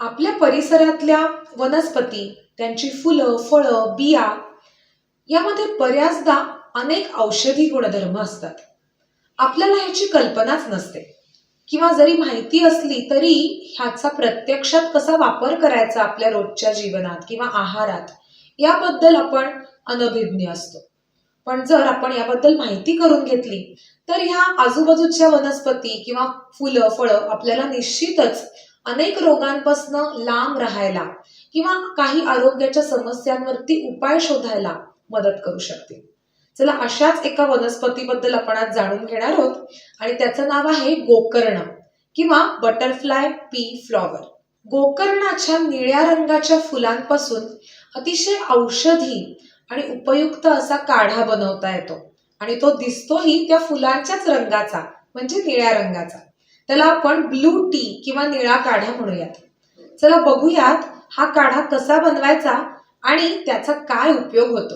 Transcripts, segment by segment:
आपल्या परिसरातल्या वनस्पती त्यांची फुलं फळं बिया यामध्ये बऱ्याचदा अनेक औषधी गुणधर्म असतात. आपल्याला ह्याची कल्पनाच नसते. किंवा जरी माहिती असली तरी ह्याचा प्रत्यक्षात कसा वापर करायचा आपल्या रोजच्या जीवनात किंवा आहारात याबद्दल आपण अनभिज्ञ असतो. पण जर आपण याबद्दल माहिती करून घेतली तर ह्या आजूबाजूच्या वनस्पती किंवा फुलं फळं आपल्याला निश्चितच अनेक रोगांपासून लांब राहायला किंवा काही आरोग्याच्या समस्यांवरती उपाय शोधायला मदत करू शकते. चला अशाच एका वनस्पतीबद्दल आपण आज जाणून घेणार आहोत आणि त्याचं नाव आहे गोकर्ण किंवा बटरफ्लाय पी फ्लॉवर. गोकर्णाच्या निळ्या रंगाच्या फुलांपासून अतिशय औषधी आणि उपयुक्त असा काढा बनवता येतो आणि तो दिसतोही त्या फुलांच्याच रंगाचा म्हणजे निळ्या रंगाचा. त्याला आपण ब्लू टी किंवा निळा काढा म्हणूयात. चला बघूयात हा काढा कसा बनवायचा आणि त्याचा काय उपयोग होतो.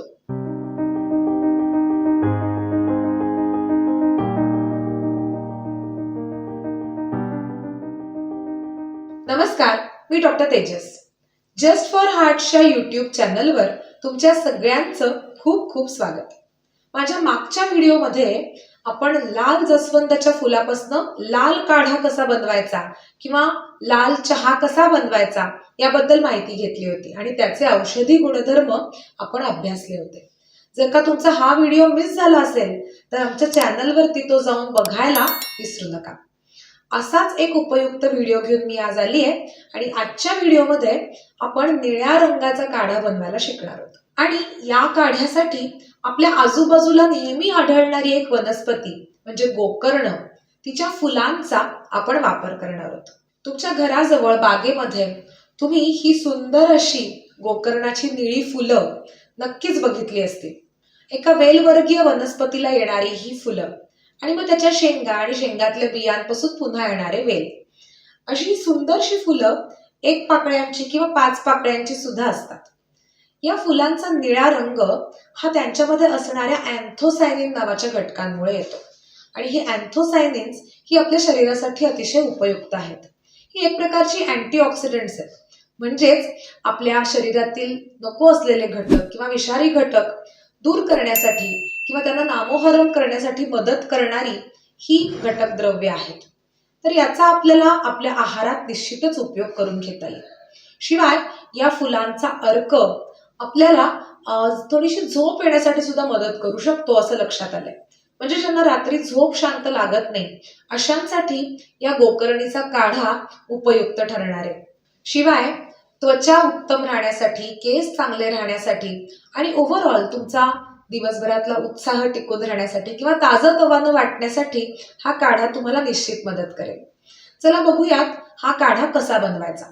नमस्कार मी डॉक्टर तेजस. जस्ट फॉर हार्टच्या युट्यूब चॅनलवर तुमच्या सगळ्यांचं खूप खूप स्वागत. माझ्या मागच्या व्हिडिओमध्ये आपण लाल जसवंताच्या फुलापासून लाल काढा कसा बनवायचा किंवा लाल चहा कसा बनवायचा याबद्दल माहिती घेतली होती आणि त्याचे औषधी गुणधर्म आपण अभ्यासले होते. जर का तुमचा हा व्हिडिओ मिस झाला असेल तर आमच्या चॅनलवरती तो जाऊन बघायला विसरू नका. असाच एक उपयुक्त व्हिडिओ घेऊन मी आज आली आहे आणि आजच्या व्हिडिओमध्ये आपण निळ्या रंगाचा काढा बनवायला शिकणार आहोत. आणि या काढ्यासाठी आपल्या आजूबाजूला नेहमी आढळणारी एक वनस्पती म्हणजे गोकर्ण. तिच्या फुलांचा आपण वापर करणार आहोत. तुमच्या घराजवळ बागेमध्ये तुम्ही ही सुंदर अशी गोकर्णाची निळी फुलं नक्कीच बघितली असतील. एका वेलवर्गीय वनस्पतीला येणारी ही फुलं आणि मग त्याच्या शेंगा आणि शेंगातल्या बियांपासून पुन्हा येणारे वेल. अशी सुंदरशी फुलं एक पाकळ्यांची किंवा पाच पाकळ्यांची सुद्धा असतात. या फुलांचा निळा रंग हा त्यांच्यामध्ये असणाऱ्या अँथोसायनिन नावाच्या घटकांमुळे येतो. आणि ही अँथोसायनिन्स ही आपल्या शरीरासाठी अतिशय उपयुक्त आहेत. ही एक प्रकारची अँटीऑक्सिडंट्स आहेत. म्हणजेच आपल्या शरीरातील नको असलेले घटक किंवा विषारी घटक दूर करण्यासाठी किंवा त्यांना नामोहरण करण्यासाठी मदत करणारी ही घटक द्रव्य आहेत. तर याचा आपल्याला आपल्या आहारात निश्चितच उपयोग करून घेता येईल. शिवाय या फुलांचा अर्क आपल्याला थोडीशी झोप येण्यासाठी सुद्धा मदत करू शकतो असं लक्षात आलंय. म्हणजे ज्यांना रात्री झोप शांत लागत नाही अशांसाठी या गोकर्णीचा काढा उपयुक्त ठरणार आहे. शिवाय त्वचा उत्तम राहण्यासाठी केस चांगले राहण्यासाठी आणि ओव्हरऑल तुमचा दिवसभरातला उत्साह टिकून राहण्यासाठी किंवा ताजं तवानं वाटण्यासाठी हा काढा तुम्हाला निश्चित मदत करेल. चला बघूयात हा काढा कसा बनवायचा.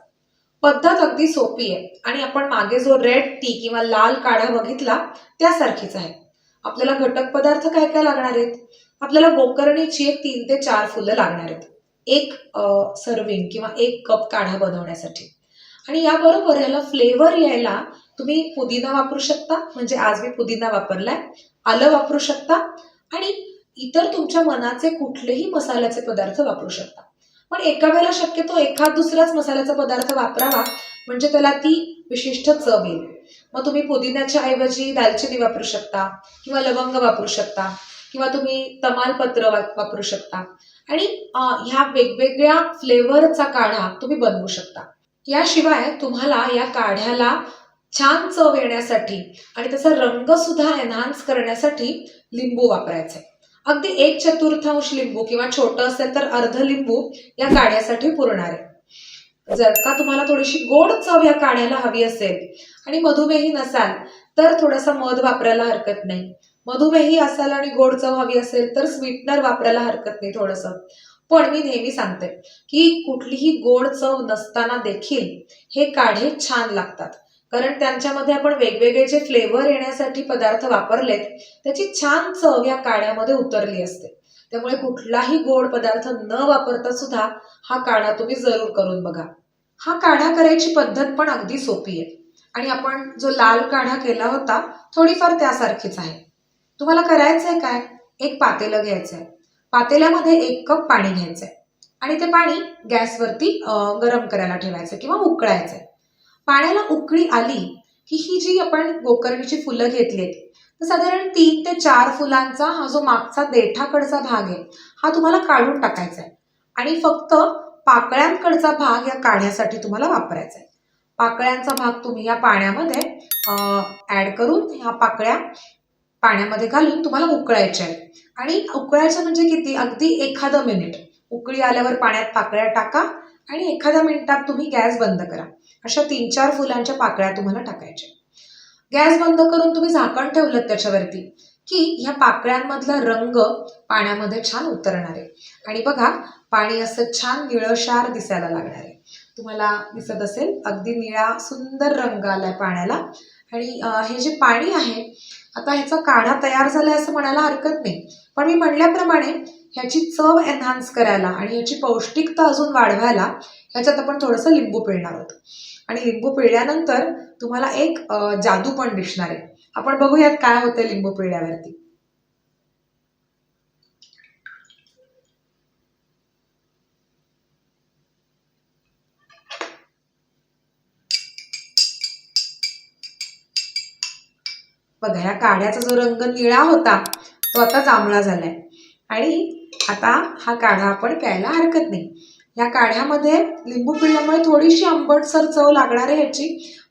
पद्धत अगदी सोपी आहे. आणि आपण मागे जो रेड टी किंवा लाल काढा बघितला त्यासारखीच आहे. आपल्याला घटक पदार्थ काय काय लागणार आहेत? आपल्याला गोकर्णीची एक तीन ते चार फुलं लागणार आहेत. एक सर्विंग किंवा एक कप काढा बनवण्यासाठी. आणि याबरोबर ह्याला फ्लेवर यायला तुम्ही पुदिना वापरू शकता. म्हणजे आज मी पुदिना वापरलाय. आलं वापरू शकता. आणि इतर तुमच्या मनाचे कुठलेही मसाल्याचे पदार्थ वापरू शकता. पण एका वेळेला शक्यतो एखाद दुसराच मसाल्याचा पदार्थ वापरावा म्हणजे त्याला ती विशिष्ट चव येईल. मग तुम्ही पुदिन्याच्या ऐवजी दालचिनी वापरू शकता किंवा लवंग वापरू शकता किंवा तुम्ही तमालपत्र वापरू शकता. आणि ह्या वेगवेगळ्या फ्लेवरचा काढा तुम्ही बनवू शकता. याशिवाय तुम्हाला या काढ्याला छान चव येण्यासाठी आणि त्याचा रंग सुद्धा एन्हान्स करण्यासाठी लिंबू वापरायचे अगदी एक चतुर्थांश लिंबू किंवा छोटं असेल तर अर्ध लिंबू या काढ्यासाठी पुरणार आहे. जर का तुम्हाला थोडीशी गोड चव या काढ्याला हवी असेल आणि मधुमेही नसाल तर थोडासा मध वापरायला हरकत नाही. मधुमेही असाल आणि गोड चव हवी असेल तर स्वीटनर वापरायला हरकत नाही थोडंसं. पण मी नेहमी सांगते की कुठलीही गोड चव नसताना देखील हे काढे छान लागतात. कारण त्यांच्यामध्ये आपण वेगवेगळे जे फ्लेवर येण्यासाठी पदार्थ वापरलेत त्याची छान चव या काण्यामध्ये उतरली असते. त्यामुळे कुठलाही गोड पदार्थ न वापरता सुद्धा हा काढा तुम्ही जरूर करून बघा. हा काढा करायची पद्धत पण अगदी सोपी आहे. आणि आपण जो लाल काढा केला होता थोडीफार त्यासारखीच आहे. तुम्हाला करायचंय काय? एक पातेलं घ्यायचं आहे पातेल्यामध्ये एक कप पाणी घ्यायचं आहे आणि ते पाणी गॅसवरती गरम करायला ठेवायचं किंवा उकळायचं पाण्याला उकळी आली की ही जी आपण गोकर्णीची फुलं घेतलीत तर साधारण तीन ते चार फुलांचा हा जो मागचा देठाकडचा भाग आहे हा तुम्हाला काढून टाकायचा आहे. आणि फक्त पाकळ्यांकडचा भाग या काढ्यासाठी तुम्हाला वापरायचा आहे. पाकळ्यांचा भाग तुम्ही या पाण्यामध्ये ॲड करून ह्या पाकळ्या पाण्यामध्ये घालून तुम्हाला उकळायच्या आहेत. आणि उकळायचं म्हणजे किती? अगदी एखादं मिनिट उकळी आल्यावर पाण्यात पाकळ्या टाका. आणि एखाद्या मिनिटात तुम्ही गॅस बंद करा. अशा तीन चार फुलांच्या पाकळ्या तुम्हाला टाकायच्या. गॅस बंद करून तुम्ही झाकण ठेवलं त्याच्यावरती की ह्या पाकळ्यांमधला रंग पाण्यामध्ये छान उतरणार आहे. आणि बघा पाणी असं छान निळशार दिसायला लागणार आहे. तुम्हाला दिसत असेल अगदी निळा सुंदर रंग आलाय पाण्याला. आणि हे जे पाणी आहे आता ह्याचा काढा तयार झालाय असं म्हणायला हरकत नाही. पण मी म्हणल्याप्रमाणे ह्याची चव एन्हान्स करायला आणि ह्याची पौष्टिकता अजून वाढवायला ह्याच्यात आपण थोडंसं लिंबू पिळणार आहोत. आणि लिंबू पिळल्यानंतर तुम्हाला एक जादू पण दिसणार आहे. आपण बघूयात काय होतं लिंबू पिळल्यावरती. बघा या काढ्याचा जो रंग निळा होता तो आता जांभळा झालाय. आणि आता हा काढा आपण प्यायला हरकत नाही. या काढ्यामध्ये लिंबू पिळल्यामुळे थोडीशी आंबटसर चव लागणार आहे ह्याची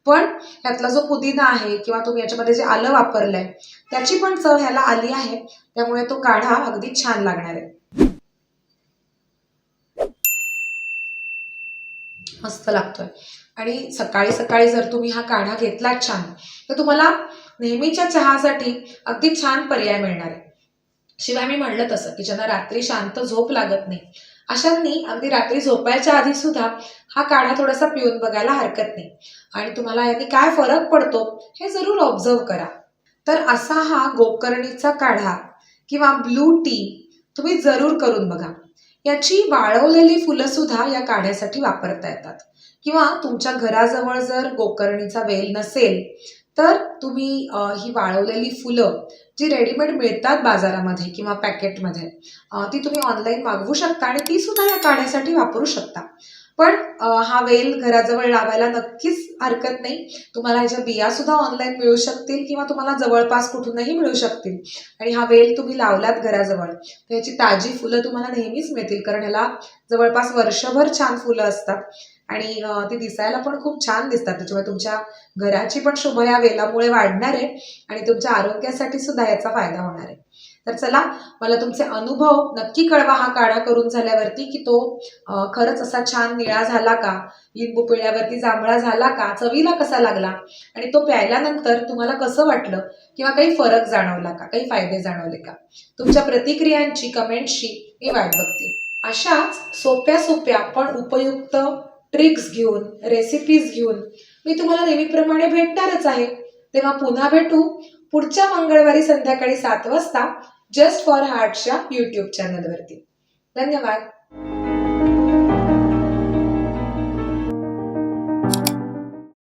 पण ह्यातला जो पुदिना आहे किंवा तुम्ही याच्यामध्ये जे आलं वापरलंय त्याची पण चव ह्याला आली आहे. त्यामुळे तो काढा अगदी छान लागणार आहे. मस्त लागतोय. आणि सकाळी सकाळी जर तुम्ही हा काढा घेतला छान तर तुम्हाला नेहमीच्या चहासाठी अगदी छान पर्याय मिळणार आहे. शिवाय मी म्हणलं तसं की ज्यांना रात्री शांत झोप लागत नाही अशांनी अगदी रात्री झोपायच्या आधी सुद्धा हा काढा थोडासा पिऊन बघायला हरकत नाही. आणि तुम्हाला याने काय फरक पडतो हे जरूर ऑब्झर्व करा. तर असा हा गोकर्णीचा काढा किंवा ब्लू टी तुम्ही जरूर करून बघा. याची वाळवलेली फुलं सुद्धा या काढ्यासाठी वापरता येतात. किंवा तुमच्या घराजवळ जर गोकर्णीचा वेल नसेल तर तुम्ही ही वाळवलेली फुलं जी रेडीमेड मिळतात बाजारामध्ये किंवा पॅकेटमध्ये ती तुम्ही ऑनलाईन मागवू शकता आणि ती सुद्धा या काढ्यासाठी वापरू शकता. पण हा वेल घराजवळ लावायला नक्कीच हरकत नाही. तुम्हाला ह्याच्या बिया सुद्धा ऑनलाईन मिळू शकतील किंवा तुम्हाला जवळपास कुठूनही मिळू शकतील. आणि हा वेल तुम्ही लावलात घराजवळ तर ह्याची ताजी फुलं तुम्हाला नेहमीच मिळतील कारण ह्याला जवळपास वर्षभर छान फुलं असतात. आणि ते ती दिसायला पण खूप छान दिसतात. त्याच्यामुळे तुमच्या घराची पण शोभा या वेलामुळे वाढणार आहे आणि तुमच्या आरोग्यासाठी सुद्धा याचा फायदा होणार आहे. तर चला मला तुमचे अनुभव नक्की कळवा हा काढा करून झाल्यावरती की तो खरंच असा छान निळा झाला का? लिंबू पिळल्यावरती जांभळा झाला का? चवीला कसा लागला? आणि तो प्यायल्यानंतर तुम्हाला कसं वाटलं? किंवा काही फरक जाणवला का? काही फायदे जाणवले का? तुमच्या प्रतिक्रियांची कमेंटची मी वाट बघते. अशाच सोप्या सोप्या पण उपयुक्त ट्रिक्स घेऊन रेसिपीज घेऊन. मी तुम्हाला नेहमीप्रमाणे भेटणारच आहे. तेव्हा पुन्हा भेटू पुढच्या मंगळवारी संध्याकाळी सात वाजता जस्ट फॉर हार्टच्या यूट्यूब चॅनलवरती धन्यवाद.